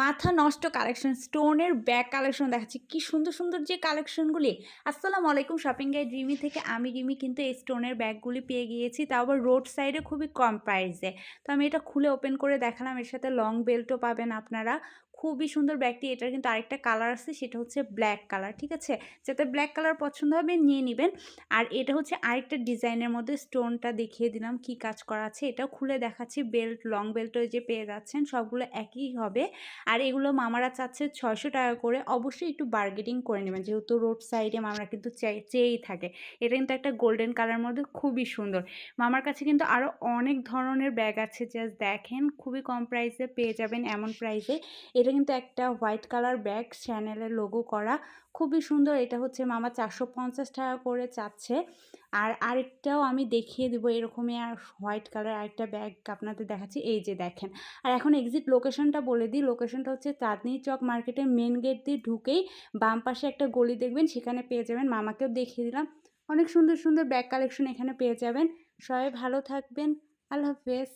মাথা নষ্ট কালেকশন স্টোনের ব্যাগ কালেকশন দেখাচ্ছি। কি সুন্দর সুন্দর যে কালেকশনগুলি আসসালামু আলাইকুম শপিং গাইড রিমি থেকে আমি রিমি কিন্তু এই স্টোনের ব্যাগগুলি পেয়ে গিয়েছি। তাও আবার রোড সাইডে খুবই কম প্রাইসে তো আমি এটা খুলে ওপেন করে দেখালাম। এর সাথে লং বেল্টও পাবেন আপনারা। খুবই সুন্দর ব্যাগটি। এটার কিন্তু আরেকটা কালার আছে, সেটা হচ্ছে ব্ল্যাক কালার ঠিক আছে? যাতে ব্ল্যাক কালার পছন্দ হবে, নিয়ে নেবেন। আর এটা হচ্ছে আরেকটা ডিজাইনের মধ্যে স্টোনটা দেখিয়ে দিলাম কি কাজ করা আছে। এটাও খুলে দেখাচ্ছি বেল্ট লং বেল্টও যে পেয়ে যাচ্ছেন, সবগুলো একই হবে। আর এগুলো মামারা চাচ্ছে ছয়শো টাকা করে। অবশ্যই একটু বার্গেটিং করে নেবেন, যেহেতু রোড সাইডে মামারা কিন্তু চেয়েই থাকে। এটা কিন্তু একটা গোল্ডেন কালার মধ্যে খুবই সুন্দর। মামার কাছে কিন্তু আরও অনেক ধরনের ব্যাগ আছে জাস্ট দেখেন। খুবই কম প্রাইসে পেয়ে যাবেন, এমন প্রাইসে এটা কিন্তু একটা হোয়াইট কালার ব্যাগ চ্যানেলের লোগো করা। খুবই সুন্দর, এটা হচ্ছে মামা চারশো পঞ্চাশ টাকা করে চাচ্ছে। আর আরেকটাও আমি দেখিয়ে দেবো, এরকমই আর হোয়াইট কালার আরেকটা ব্যাগ আপনাদের দেখাচ্ছি। এই যে দেখেন, আর এখন এক্সিট লোকেশনটা বলে দিই। লোকেশনটা হচ্ছে চাঁদনি চক মার্কেটের মেন গেট দিয়ে ঢুকেই বাম পাশে একটা গলি দেখবেন, সেখানে পেয়ে যাবেন। মামাকেও দেখিয়ে দিলাম। অনেক সুন্দর সুন্দর ব্যাগ কালেকশন এখানে পেয়ে যাবেন। সবাই ভালো থাকবেন। আল্লাহ হাফেজ।